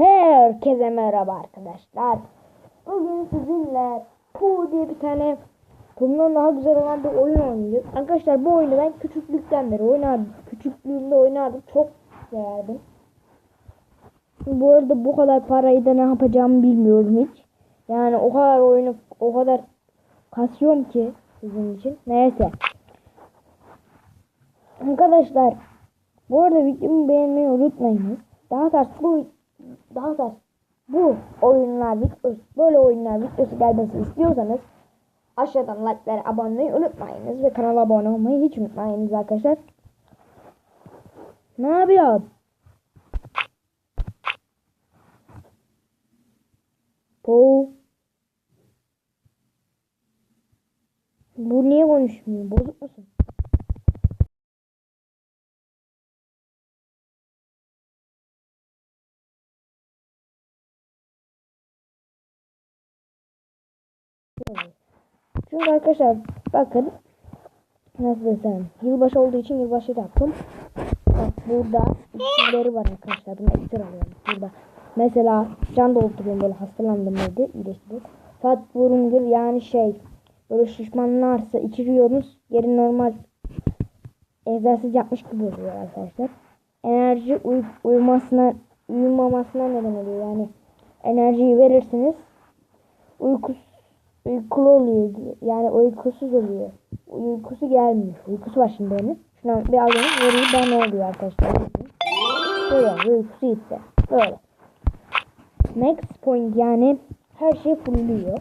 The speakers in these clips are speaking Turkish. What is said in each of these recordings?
Herkese merhaba arkadaşlar. Bugün sizinle Pooh diye bir tane bundan daha güzel olan bir oyun oynayacağız. Arkadaşlar bu oyunu ben küçüklükten beri oynardım. Küçüklüğümde oynardım. Çok severdim. Bu arada bu kadar parayı da ne yapacağımı bilmiyorum hiç. Yani o kadar oyunu o kadar kasıyorum ki sizin için. Neyse. Arkadaşlar bu arada videomu beğenmeyi unutmayınız. Daha tarz bu daha tarz bu oyunlar videosu böyle oyunlar videosu gelmesini istiyorsanız aşağıdan like ve abone olmayı unutmayınız ve kanala abone olmayı hiç unutmayınız arkadaşlar. Ne yapıyor? Po. Bu niye konuşmuyor? Bozuk musun? Çünkü arkadaşlar bakın nasıl desem yılbaşı olduğu için yılbaşı yaptım. Bak burada isimleri var arkadaşlar. Bunu ekstra alıyorum. Burada mesela can dolduruyorum böyle hastalandım dedi. iyileştirdim. Fat burungur yani şey böyle şişmanlarsa içiriyorsunuz. Geri normal egzersiz yapmış gibi oluyor arkadaşlar. Enerji uy uyumasına uyumamasına neden oluyor yani. Enerjiyi verirsiniz. Uykus uykulu oluyor. Yani uykusuz oluyor. Uykusu gelmiyor. Uykusu var şimdi onun. Şuna bir alıyoruz. Veriyi ben oluyor arkadaşlar. Böyle uykusu gitti. Böyle. Max point yani her şey fullüyor.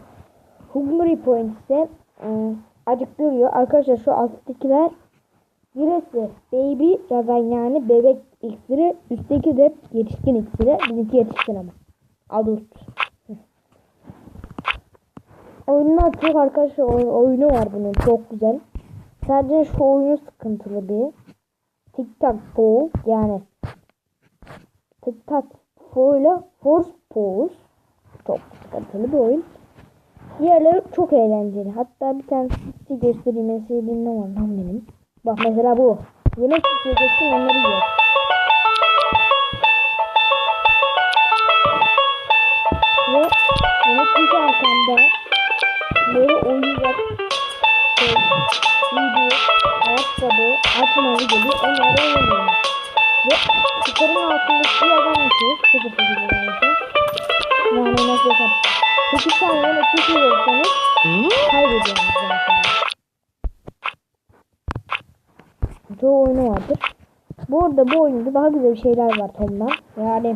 Hungry point ise ıı, acıktırıyor. Arkadaşlar şu alttakiler birisi baby yazan yani bebek iksiri. Üstteki de yetişkin iksiri. Bizimki yetişkin ama. Adult. Oyunun çok arkadaşlar oy- oyunu var bunun çok güzel. Sadece şu oyunu sıkıntılı bir. Tic Tac Toe yani Tic Tac Toe ile Force Pose çok sıkıntılı bir oyun. Diğerleri çok eğlenceli. Hatta bir tane size göstereyim. En sevdiğim ne var lan benim. Bak mesela bu. Yemek yiyeceksin onları yiyor. Ve yemek yiyerken de ayakkabı, atmalı gibi onları oynuyoruz. Ve sıfırın altındaki adam için sıfır sıfır yani. Yani nasıl desem. 8 tane yemek pişirirseniz kaybediyorsunuz zaten. Çoğu oyunu vardır. Bu arada bu oyunda daha güzel şeyler var Tom'dan. Yani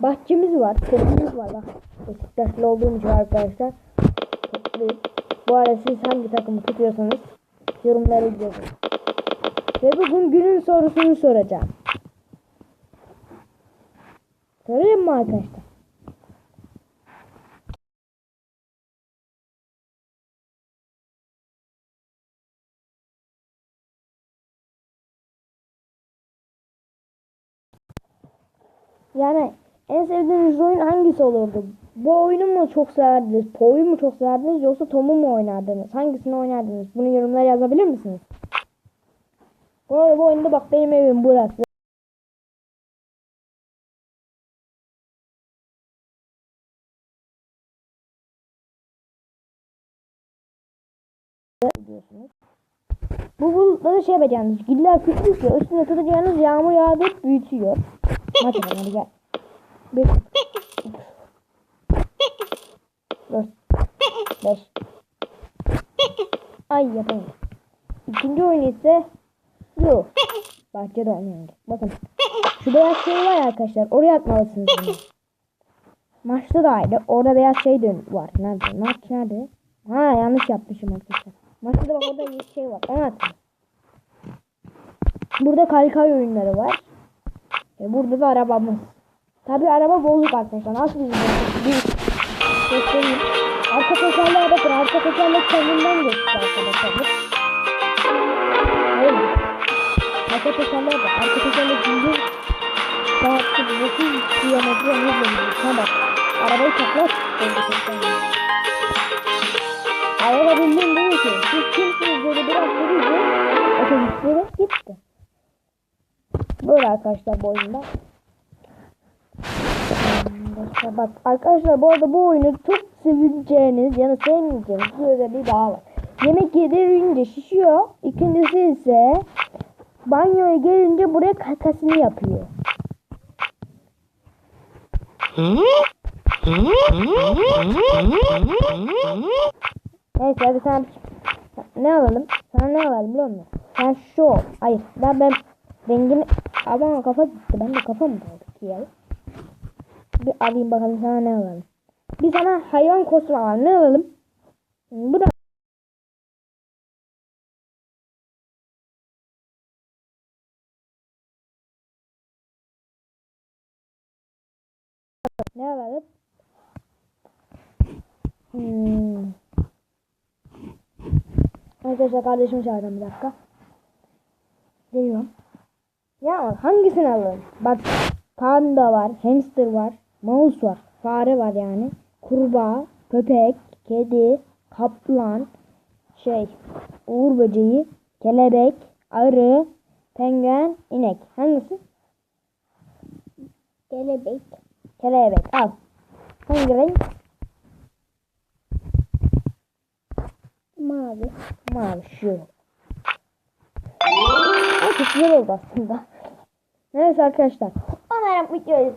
bahçemiz var, topumuz var. Bak Beşiktaşlı olduğum için arkadaşlar. Bu arada siz hangi takımı tutuyorsanız yorumlara yazın. Ve bugün günün sorusunu soracağım. Sorayım mı arkadaşlar? Yani en sevdiğiniz oyun hangisi olurdu? Bu oyunu mu çok severdiniz? Po'yu mu çok severdiniz yoksa Tom'u mu oynardınız? Hangisini oynardınız? Bunu yorumlara yazabilir misiniz? Bu arada bu oyunda bak benim evim burası. Bu bulutları şey yapacaksınız. Giller küçük ya üstüne tutacağınız yağmur yağdırıp büyütüyor. Maç yapalım hadi gel. Bir, dört, beş. Ay yapamadım. İkinci oyun ise yok. Bahçede oynayalım. Bakın. Şu beyaz şey var ya arkadaşlar. Oraya atmalısınız bunu. Maçta da aynı. Orada beyaz şey de var. Nerede? Maç nerede? Ha yanlış yapmışım arkadaşlar. Maçta da bak orada bir şey var. Onu atın. Burada kaykay oyunları var. E burada da arabamız. Tabi araba bozuk arkadaşlar. Nasıl bir göstereyim. Arka tekerleğe bakın. Arka tekerlek kendinden geçti arkadaşlar. Arka tekerleğe bak. Arka tekerlek şimdi saatte 9 kilometre hızla gidiyor. Şuna bak. Arabayı çaklat. Araba bildiğin değil ki. Siz kimsiniz dedi biraz durunca otobüslere gitti. Böyle arkadaşlar bu oyunda. Bak arkadaşlar bu arada bu oyunu çok seveceğiniz ya da sevmeyeceğiniz bir özelliği daha var. Yemek yedirince şişiyor. İkincisi ise banyoya gelince buraya kakasını yapıyor. Neyse hadi sen ne alalım? Sana ne alalım biliyor musun? Sen şu. Hayır ben ben rengini ama kafa gitti. Ben de kafa mı kaldı ki ya? Bir alayım bakalım sana ne alalım. Bir sana hayvan kostümü alalım. Ne alalım? Bu da ne alalım? Hmm. Arkadaşlar kardeşimi çağırdım bir dakika. Geliyorum. Ya hangisini alalım? Bak panda var, hamster var, mouse var, fare var yani. Kurbağa, köpek, kedi, kaplan, şey, uğur böceği, kelebek, arı, penguen, inek. Hangisi? Kelebek. Kelebek al. Hangi renk? Mavi. Mavi şu. Çok güzel oldu aslında. Neyse arkadaşlar. Umarım videoyu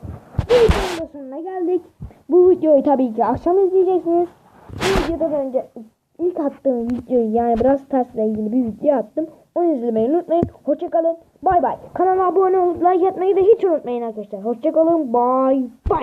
bu videonun sonuna geldik. Bu videoyu tabii ki akşam izleyeceksiniz. Bu videodan önce ilk attığım videoyu yani biraz tersle ilgili bir video attım. Onu izlemeyi unutmayın. Hoşçakalın. Bay bay. Kanala abone olup like etmeyi de hiç unutmayın arkadaşlar. Hoşçakalın. Bay bay.